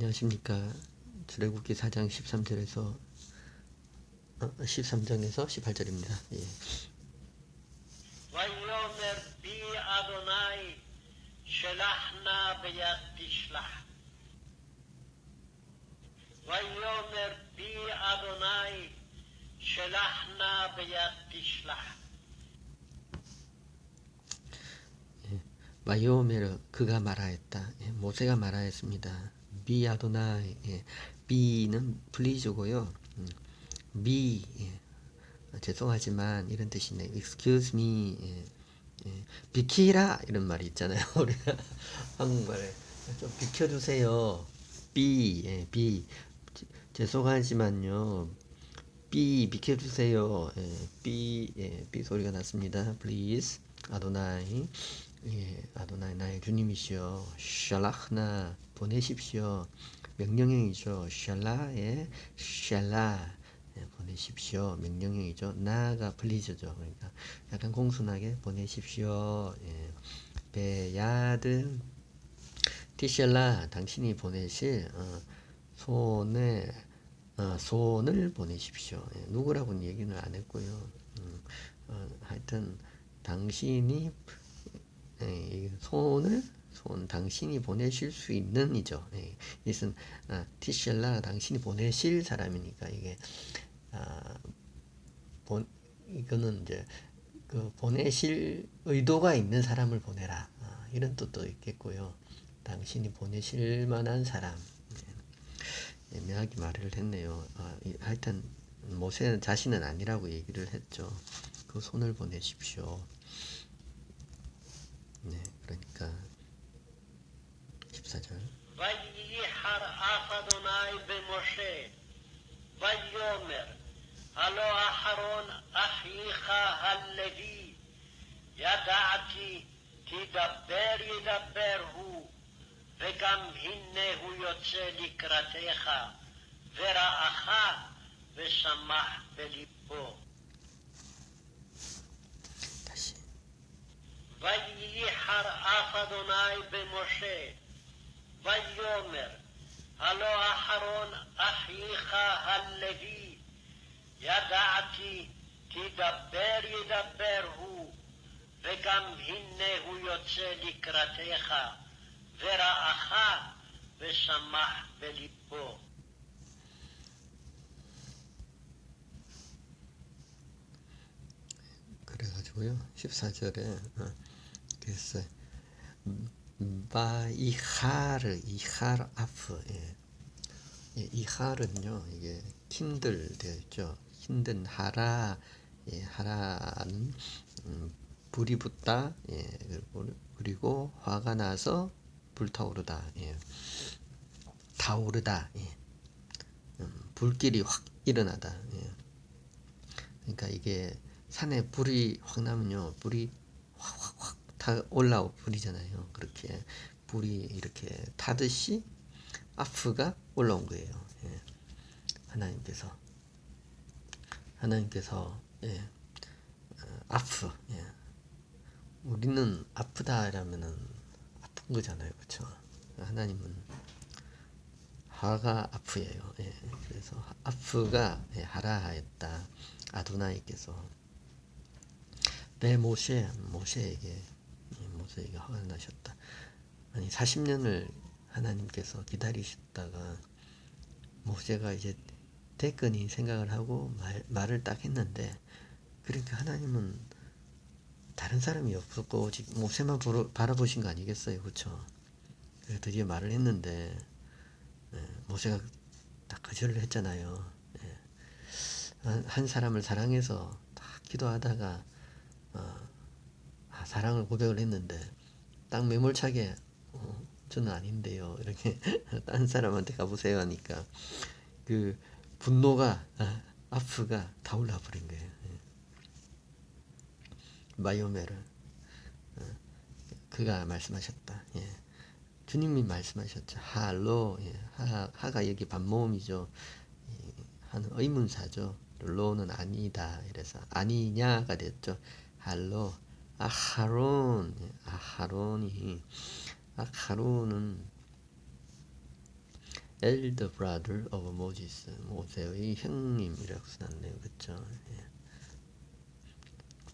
안녕하십니까. 출애굽기 4장 13절에서 어, 13장에서 18절입니다. 예. ויאמר בי אדוני שלח נא ביד תשלח. ויאמר בי אדוני שלח נא ביד תשלח. 마이오메르 그가 말하였다. 예, 모세가 말하였습니다. 비 아도나이 예, 비는 플리즈고요. 음, 비 예, 아, 죄송하지만 이런 뜻이네. Excuse me 예, 예, 비키라 이런 말이 있잖아요. 우리가 한국말에 좀 비켜주세요. 비 예, 비 제- 죄송하지만요. 비 비켜주세요. 예, 비, 예, 비 소리가 났습니다. Please, 아도나이, 예, 아도나이 나의 주님이시여. 샬라흐나 보내십시오. 명령형이죠. 샬라에 샬라 예, 보내십시오. 명령형이죠. 나가 플리즈죠. 그러니까 약간 공순하게 보내십시오. 예, 베야드 티샬라 당신이 보내실 어, 손에 어, 손을 보내십시오. 예, 누구라고는 얘기는 안 했고요. 음, 어, 하여튼 당신이 예, 이 손을 손 당신이 보내실 수 있는 이죠. 예, 이것은 아, 티샬라 당신이 보내실 사람이니까 이게 아, 본 이거는 이제 그 보내실 의도가 있는 사람을 보내라 아, 이런 뜻도 있겠고요. 당신이 보내실 만한 사람. 예. 애매하게 말을 했네요. 아, 이- 하여튼 모세 자신은 아니라고 얘기를 했죠. 그 손을 보내십시오. 네, 그러니까 Saçmalama. Vayyihar afadunay be Moshe. Vayyomer. Alo aharon ahiha hallevi. Yadati תדבר ידבר הוא, וגם הנה הוא יוצא לקראתך, ורעך ושמח בלבו. ויהי חרעף אדוני במשה, ויאמר, הלא אחרון אחיך הלוי, ידעתי תדבר ידבר הוא, וגם הנה הוא יוצא לקראתך, ורעך ושמח בלבו. 그래가지고요. 14절에 어, 그랬어요. 바이하르 이하르 아프 예. 예, 이하르는요 이게 킨들 되어 있죠. 힘든 하라 예, 하라는 음, 불이 붙다 예, 그리고, 그리고 화가 나서 불타오르다 예. 타오르다 예. 음, 불길이 확 일어나다 예. 그러니까 이게 산에 불이 확 나면요 불이 확확확 타 올라오 불이잖아요 그렇게 불이 이렇게 타듯이 아프가 올라온 거예요 예. 하나님께서 하나님께서 예. 어, 아프 예. 우리는 아프다라면은 아픈 거잖아요 그렇죠 하나님은 하가 아프예요. 예, 그래서 아프가 예, 하라하였다. 아도나이께서 내 모세 모세에게 예, 모세에게 화가 나셨다. 아니 40년을 하나님께서 기다리셨다가 모세가 이제 대끈이 생각을 하고 말, 말을 딱 했는데 그러니까 하나님은 다른 사람이 없었고 모세만 보러, 바라보신 거 아니겠어요, 그렇죠? 그래서 드디어 말을 했는데 예, 모세가 다 거절을 했잖아요. 예. 한, 한 사람을 사랑해서 딱 기도하다가 어, 아, 사랑을 고백을 했는데 딱 매몰차게 어, 저는 아닌데요. 이렇게 딴 사람한테 가보세요 하니까 그 분노가 아, 아프가 다 올라 버린 거예요. 예. 마이오메를 어, 그가 말씀하셨다. 예. 주님이 말씀하셨죠. 하로 예, 하, 하가 여기 반모음이죠. 예, 하는 의문사죠. 로는 아니다. 이래서 아니냐가 됐죠. 할로 아하론 예, 아하론이 아하론은 elder brother of Moses. 모세의 형님이라고 써놨네요. 그쵸? 예.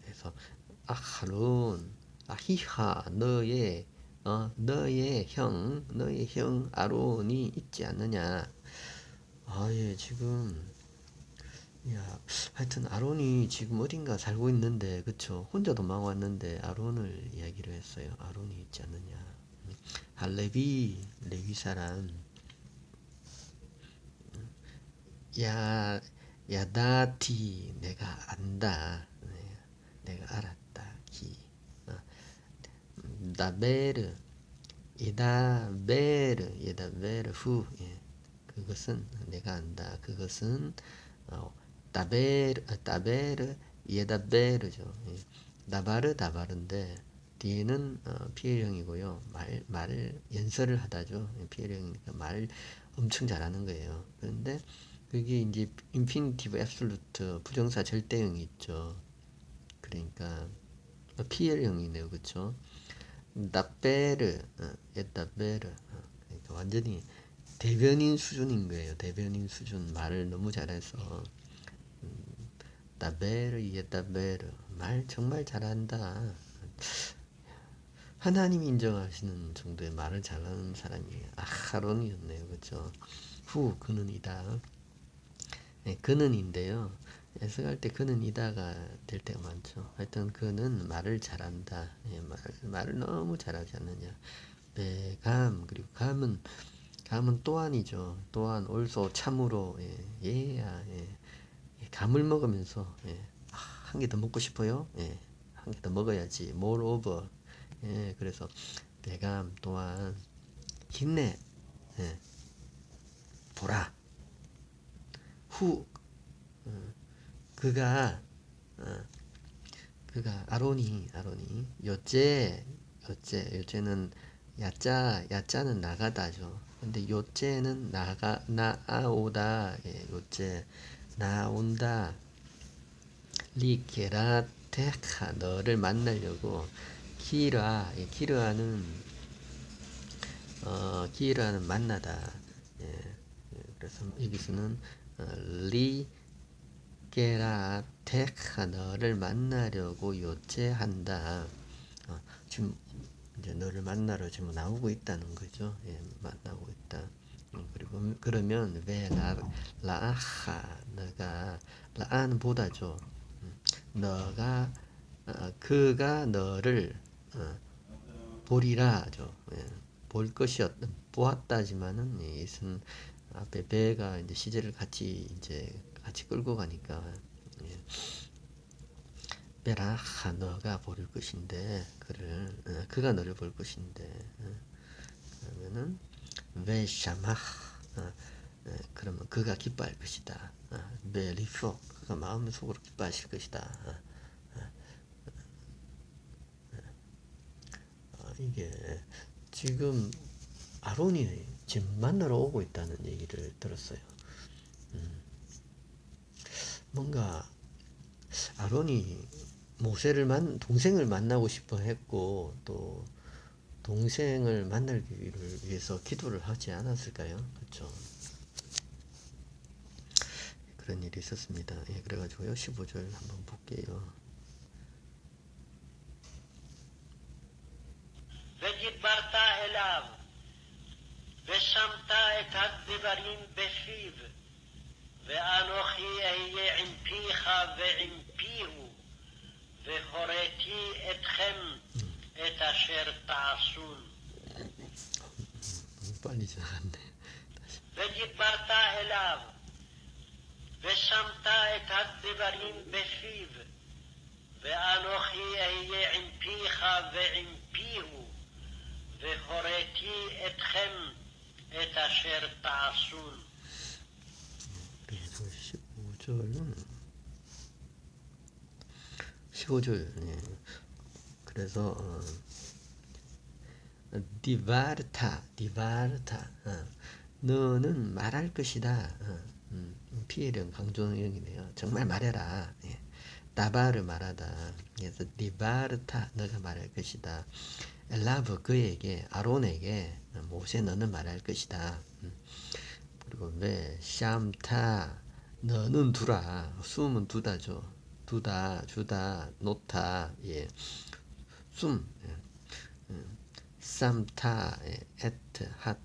그래서 아하론 아히하 너의 어 너의 형 너의 형 아론이 있지 않느냐 아 예 지금 야 하여튼 아론이 지금 어딘가 살고 있는데 그쵸? 혼자 도망왔는데 아론을 이야기를 했어요. 아론이 있지 않느냐. 음. 아 레비 레위 사람. 야 야다티 내가 안다. 네, 내가 알았다. 기. 어. 다베르. 이다베르. 이다베르 후. 예. 그것은 내가 안다. 그것은 어, 다베르 아, 다베르 예다베르죠. 예. 다바르 다바르인데 뒤에는 어, 피해령이고요. 말 말을 연설을 하다죠. 예, 피해령이니까 말 엄청 잘하는 거예요. 그런데 그게 이제 인피니티브 앱솔루트 부정사 절대형이 있죠. 그러니까 피해령이네요. 그쵸? 나베르 어, 에다베르 어, 그러니까 완전히 대변인 수준인 거예요. 대변인 수준 말을 너무 잘해서 음, 나베르 예다베르 말 정말 잘한다 하나님이 인정하시는 정도의 말을 잘하는 사람이 아하론이었네요 그죠 후 그는 이다 네, 그는인데요 해석할 때 그는 이다가 될 때가 많죠. 하여튼 그는 말을 잘한다. 예, 말, 말을 너무 잘하지 않느냐. 네, 감 그리고 감은 감은 또한이죠. 또한 올소 참으로 예, 예야 예, 예, 감을 먹으면서 예, 아, 한개 더 먹고 싶어요. 예, 한 개 더 먹어야지. more over. 예, 그래서 대감 또한 힘내. 예, 보라. 후 어, 그가 어, 그가 아론이 아론이 요째 요째 요째는 야자 야자는 나가다죠. 근데 요째는 나가 나아오다 예, 요째 나 온다 리게라테카 너를 만나려고 키라 예, 키르아는 어 키르아는 만나다 예, 예, 그래서 여기서는 어, 리 게라테카 너를 만나려고 요체한다. 어, 지금 이제 너를 만나러 지금 나오고 있다는 거죠. 예, 만나고 있다. 어, 그리고 그러면 왜 라, 라하 너가 라는 보다죠. 음, 너가 어, 그가 너를 어, 보리라죠. 예, 볼 것이었 보았다지만은 이것은 앞에 배가 이제 시제를 같이 이제 같이 끌고 가니까 예. 베라하 너가 볼 것인데 그를 어, 그가 너를 볼 것인데 어, 그러면은 베샤마 어, 예, 그러면 그가 기뻐할 것이다. 어, 베리포 그가 마음 속으로 기뻐하실 것이다. 어, 어, 어, 이게 지금 아론이 지금 만나러 오고 있다는 얘기를 들었어요. 음. 뭔가 아론이 모세를 만 동생을 만나고 싶어 했고 또 동생을 만나기를 위해서 기도를 하지 않았을까요? 그렇죠. 그런 일이 있었습니다. 예, 그래가지고요 15절 한번 볼게요. ודיברת אליו, ושמת את הדברים בפיו, ואנוכי אהיה עם פיך ועם פיהו, והוריתי אתכם את אשר תעשון. ודיברת אליו, ושמת את הדברים בפיו, ואנוכי אהיה עם פיך ועם פיהו, והוריתי אתכם את אשר תעשון. שיעור 就是， 그래서 어, 디바르타 디바르타 어, 너는 말할 것이다. 어, 음, 피해령 강조형이네요. 정말 말해라. 예. 다바를 말하다. 그래서 디바르타 너가 말할 것이다. 엘라브 그에게 아론에게 모세 너는 말할 것이다. 음. 그리고 왜? 샴타 너는 두라. 숨은 두다죠. 두다 주다 놓다. 예. 숨 예. 음, 쌈타 예. 에트 핫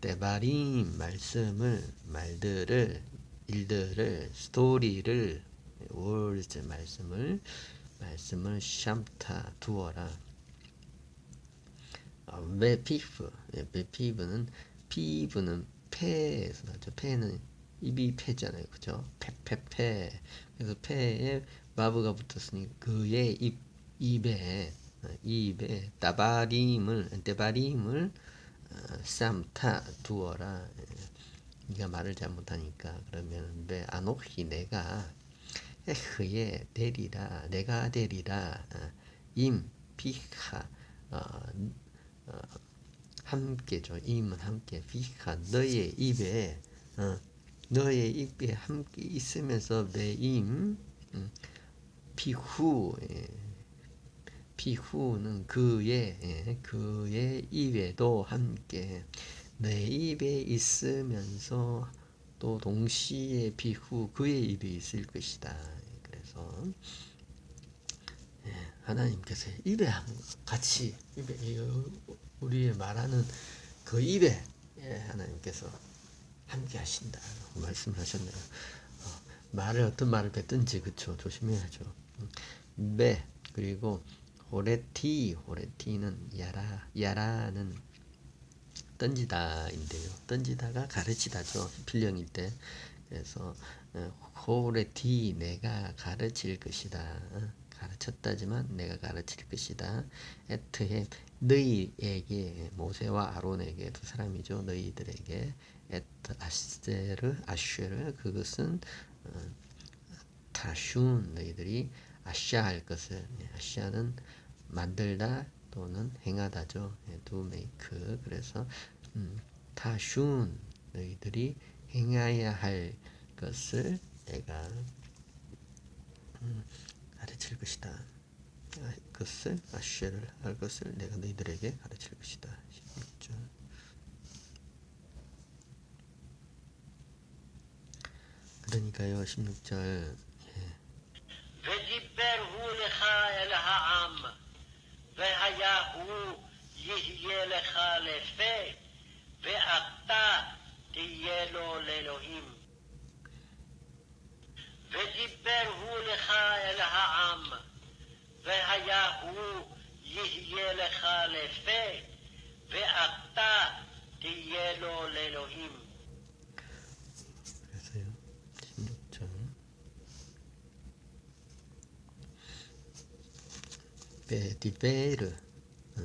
데바림 말씀을 말들을 일들을 스토리를 월즈 말씀을 말씀을 샴타 두어라 아, 왜 피부? 예, 피부는 폐에서 나죠. 폐는 입이 폐잖아요, 그죠? 폐, 폐, 폐. 그래서 폐에 마브가 붙었으니 그의 입 입에 어, 입에 따바림을 따바림을 어, 쌈타 두어라. 예. 네가 말을 잘못하니까. 그러면 왜 아노히 내가? 그의 되리라. 내가 되리라. 어, 임 피하. 어, 어, 함께죠. 임은 함께 피하. 너의 입에 어, 너의 입에 함께 있으면서 내임 음, 피후. 예, 피후는 그의 예, 그의 입에도 함께 내 입에 있으면서 또 동시에 피후 그의 입에 있을 것이다. 그래서 예, 하나님께서 입에 한- 같이 입에 이- 우리의 말하는 그 입에 예, 하나님께서 함께 하신다 말씀하셨네요. 어, 말을 어떤 말을 뱉든지 그쵸 조심해야죠. 음, 배 그리고 호레티 호레티는 야라 야라는 던지다인데요. 던지다가 가르치다죠. 필령일 때. 그래서 어, 호레티 내가 가르칠 것이다. 어, 가르쳤다지만 내가 가르칠 것이다. 에트해 너희에게 모세와 아론에게 두 사람이죠. 너희들에게 에트 아세르 아쉐르 그것은 어, 타슌 너희들이 아시아 할 것을 예, 아시아는 만들다 또는 행하다죠. 예, to make 그래서 음, 타슌 너희들이 행해야 할 것을 내가 음, 가르칠 것이다. 아, 것을 아시아를 할 것을 내가 너희들에게 가르칠 것이다. 16절. 그러니까요 16절 ודיבר הוא לך אל העם, והיה הוא יהיה לך לפה, ואתה תהיה לו לאלוהים. ודיבר הוא לך אל העם, והיה הוא יהיה לך לפה, ואתה תהיה לו לאלוהים. 베 디베르 어,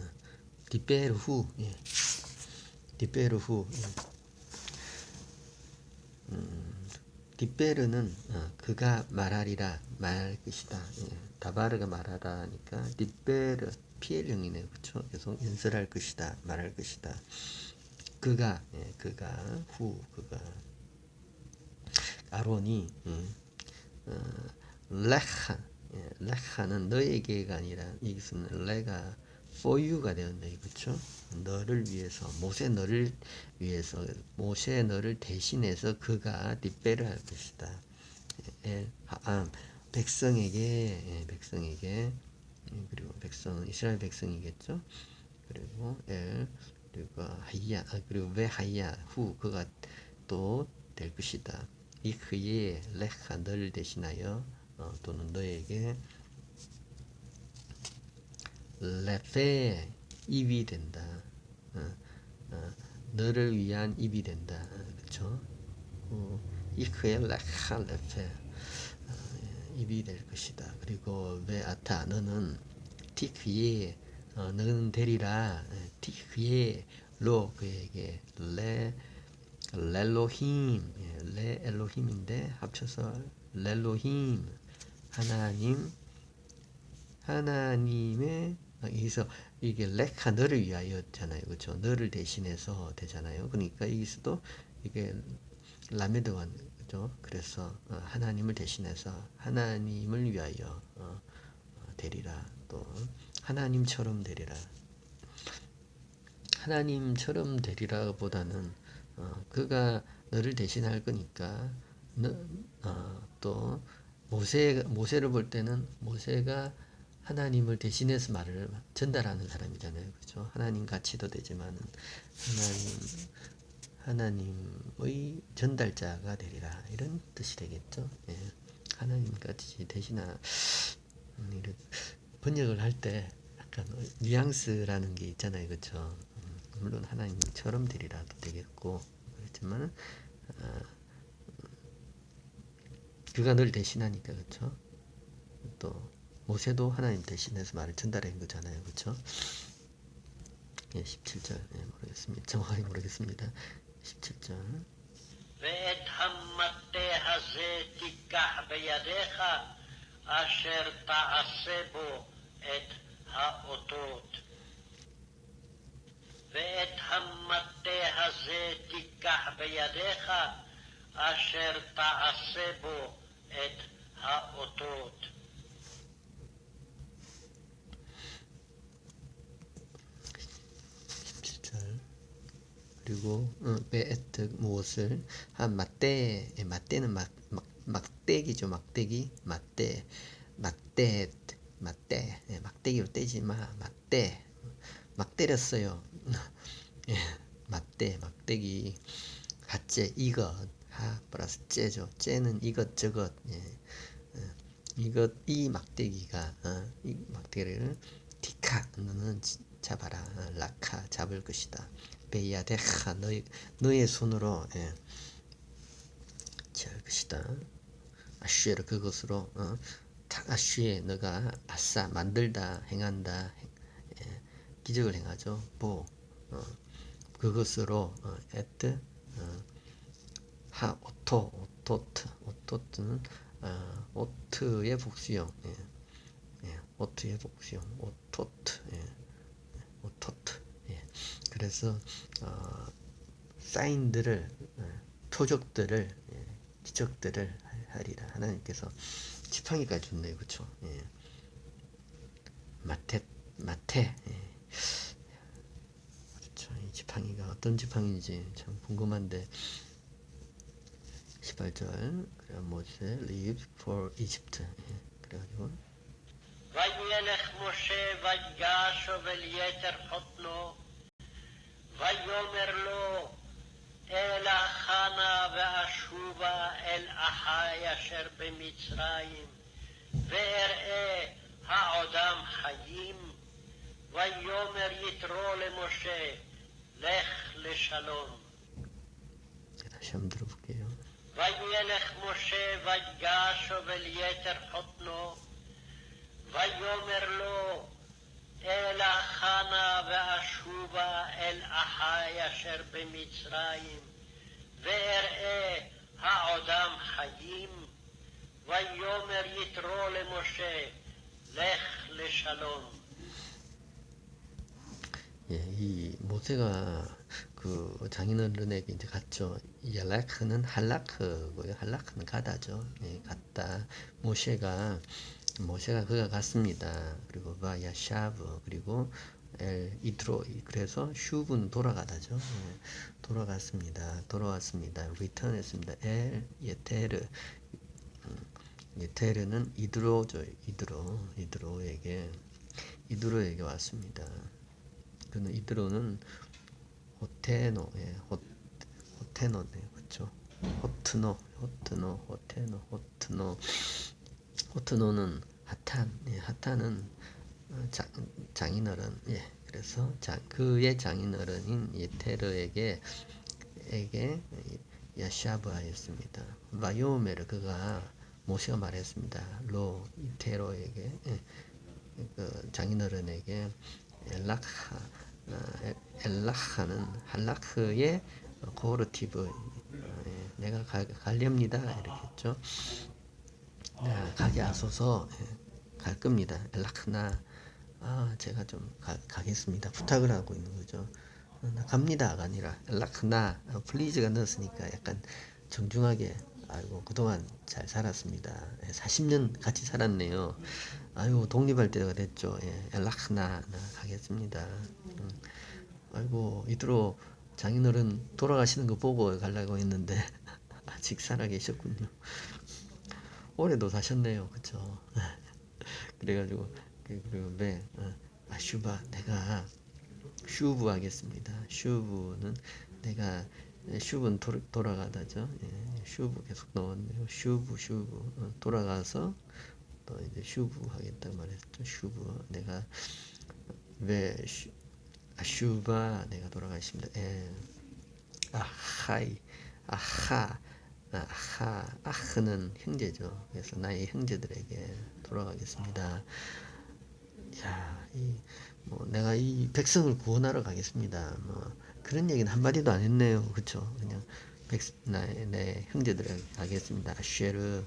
디베르 후 예. 디베르 후 예. 음, 디베르는 어, 그가 말하리라 말할 것이다 예. 다바르가 말하라 하니까 디베르 피해령이네요 그쵸 계속 연설할 것이다 말할 것이다 그가 예, 그가 후 그가 아론이 음, 어, 예, 레하는 너에게가 아니라. 이것은 레가 for you가 되었네. 그렇죠 너를 위해서 모세 너를 위해서 모세 너를 대신해서 그가 뒷배를 할 것이다. 예, 하암 백성에게 예, 백성에게. 예, 그리고 백성은 이스라엘 백성이겠죠? 그리고 엘 그리고 하이야 아, 그리고 왜 하이야? 후 그가 또 될 것이다. 이 그의 레하 너를 대신하여 어, 또는 너에게 레페 입이 된다. 어, 어, 너를 위한 입이 된다. 그렇죠? 어, 이 그의 레하 레페 어, 입이 될 것이다. 그리고 왜 아타 너는 티크에 어, 너는 되리라 티크에 로 그에게 레 렐로힘 예, 레 엘로힘인데 합쳐서 렐로힘 하나님 하나님의 아, 여기서 이게 레카 너를 위하여잖아요. 그렇죠 너를 대신해서 되잖아요. 그러니까 여기서도 이게 라메드완 그죠 그래서 어, 하나님을 대신해서 하나님을 위하여 어, 어, 되리라. 또 하나님처럼 되리라. 하나님처럼 되리라보다는 어, 그가 너를 대신할 거니까 너, 어, 또 모세 모세를 볼 때는 모세가 하나님을 대신해서 말을 전달하는 사람이잖아요, 그렇죠? 하나님 같이도 되지만은 하나님 하나님의 전달자가 되리라 이런 뜻이 되겠죠. 예. 하나님 같이 대신하 음, 이런 번역을 할 때 약간 뉘앙스라는 게 있잖아요, 그렇죠? 음, 물론 하나님처럼 되리라도 되겠고 그렇지만 아, 그가 늘 대신하니까 그렇죠. 또 모세도 하나님 대신해서 말을 전달한 거잖아요, 그렇죠? 예, 17절 예, 모르겠습니다. 정확하게 모르겠습니다. 17절 ואת המטה הזה תיקח בידיך, אשר תעשה בו את האותות. ואת המטה הזה תיקח בידיך, אשר תעשה בו את האותות. 17절 그리고 어, 베에트 무엇을 한 맞대 예, 맞대는 막, 막 막대기죠 막대기 맞대 막대 맞대 예, 막대기로 떼지 마 맞대 막 때렸어요 예, 맞대 막대기 하째 이것 하 플러스 째죠. 째는 이것저것 예, 어, 이것 이 막대기가 어, 이 막대기를 티카 너는 지- 잡아라 어, 라카 잡을 것이다. 베야데카 너의 너의 손으로 예, 취할 것이다. 아쉬를 그것으로 어, 타- 아쉬에 너가 아싸 만들다 행한다 행- 예, 기적을 행하죠. 보 어, 그것으로 어, 어, 하 오토 오토트 오토트는 어, 오트의 복수형 예. 예, 오트의 복수형 오토트 예. 오토트 예. 그래서 어, 사인들을 어, 표적들을 예, 기적들을 하- 하리라 하나님께서 지팡이까지 줬네요 그쵸 예. 마테 마테 예. 그렇죠 이 지팡이가 어떤 지팡이인지 참 궁금한데 18절 그래 모세 leave for Egypt 예. 그래가지고 וילך משה ויגש אל יתר חותנו, ויאמר לו, אלה חנה ואשובה אל אחי אשר במצרים, ואראה העודם חיים. ויאמר יתרו למשה, לך לשלום. וילך משה ויגש אל יתר חותנו, ויאמר לו, אלה חנה ואשובה אל אחי אשר במצרים, ואראה העודם חיים. ויאמר יתרו למשה, לך לשלום. 예, 이 모세가 그 장인어른에게 이제 갔죠. 얄라크는 할라크고요. 할라크는 가다죠. 예, 갔다. 모세가 모세가 그가 갔습니다. 그리고 바야샤브 그리고 엘 이트로 그래서 슈브는 돌아가다죠. 예, 돌아갔습니다. 돌아왔습니다. 리턴했습니다. 엘 예테르 음, 예테르는 이드로죠. 이드로 이드로에게 이드로에게 왔습니다. 그는 이드로는 호테노, 예, 호, 호테노네, 그렇죠? 호트노, 호트노, 호테노, 호트노, 호트노는 핫한, 예, 핫한은 어, 장, 장인어른, 예, 그래서 장, 그의 장인어른인 예테르에게 에게 야샤브하였습니다. 바요메르 그가 모세가 말했습니다. 로 이테로에게 예, 그 장인어른에게 엘라카 어, 엘- 엘라카는 할라크의 코르티브 어, 예, 내가 가, 가렵니다 이렇게 했죠. 아, 가게 하소서 예, 갈 겁니다. 엘라크나 아 제가 좀 가, 가겠습니다. 부탁을 하고 있는 거죠. 어, 나 갑니다가 아니라 엘라크나 어, 플리즈가 넣었으니까 약간 정중하게 아이고 그동안 잘 살았습니다. 예, 40년 같이 살았네요. 아이고 독립할 때가 됐죠. 예, 엘라크나 나 가겠습니다. 음, 아이고 이대로 장인어른 돌아가시는 거 보고 가려고 했는데 아직 살아 계셨군요. 올해도 사셨네요, 그쵸? 그래가지고 그- 그리고 왜 어, 아 슈바 내가 슈브 하겠습니다. 슈브는 내가 슈브는 돌, 돌아가다죠. 예, 슈브 계속 넣었네요. 슈브 슈브 어, 돌아가서 또 이제 슈브 하겠다 말했죠. 슈브 내가 왜 슈, 아, 슈바 내가 돌아가십니다. 예. 아하이 아하 아하 아흐는 형제죠. 그래서 나의 형제들에게 돌아가겠습니다. 야, 이, 뭐, 내가 이 백성을 구원하러 가겠습니다. 뭐, 그런 얘기는 한 마디도 안 했네요. 그쵸? 그냥, 백, 나의, 내 형제들에게 가겠습니다. 아쉐르,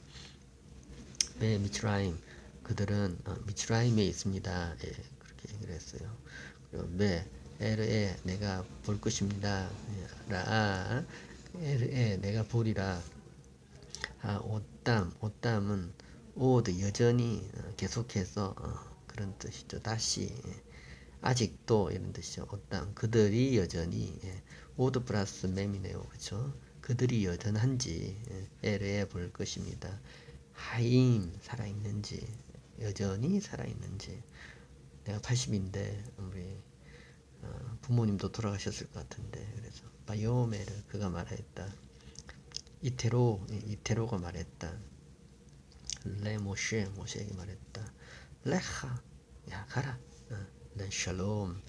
네, 미츠라임. 그들은, 어, 미츠라임에 있습니다. 예, 그렇게 얘기를 했어요. 그리고, 네, 에르에 내가 볼 것입니다. 예, 라, 에르에 내가 보리라. 아, 옷담, 옷담은 오드 여전히 어, 계속해서 어, 그런 뜻이죠. 다시 예. 아직도 이런 뜻이죠. 옷담 그들이 여전히 예. 오드 플러스 맴이네요. 그렇죠? 그들이 여전한지 예. 에르에 볼 것입니다. 하임 살아있는지 여전히 살아있는지 내가 80인데 우리 어, 부모님도 돌아가셨을 것 같은데 그래서 바이오메르 그가 말했다. 이테로 이- 이테로가 말했다. 레 모쉐 모세에게 말했다. 레하 야 가라. 어, 레 샬롬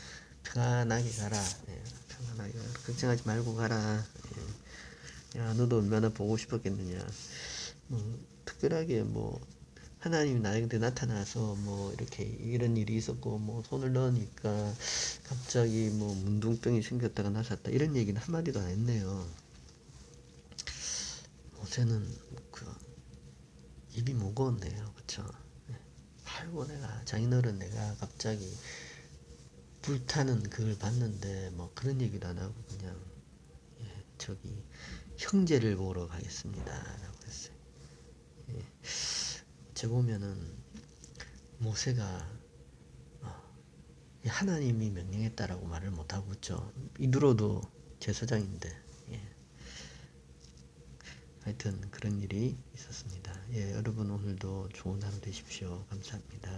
평안하게 가라. 예, 평안하게 가라. 걱정하지 말고 가라. 예. 야 너도 얼마나 보고 싶었겠느냐. 뭐 특별하게 뭐 하나님이 나에게 나타나서 뭐 이렇게 이런 일이 있었고 뭐 손을 넣으니까 갑자기 뭐 문둥병이 생겼다가 나섰다 이런 얘기는 한마디도 안 했네요. 모세는 그 입이 무거웠네요, 그쵸? 예. 아이고 내가 장인어른 내가 갑자기 불타는 그걸 봤는데 뭐 그런 얘기도 안 하고 그냥 예, 저기 형제를 보러 가겠습니다 라고 했어요. 예. 제 보면은 모세가 어, 하나님이 명령했다라고 말을 못하고 있죠. 이누로도 제사장인데 예. 하여튼 그런 일이 있었습니다. 예, 여러분 오늘도 좋은 하루 되십시오. 감사합니다.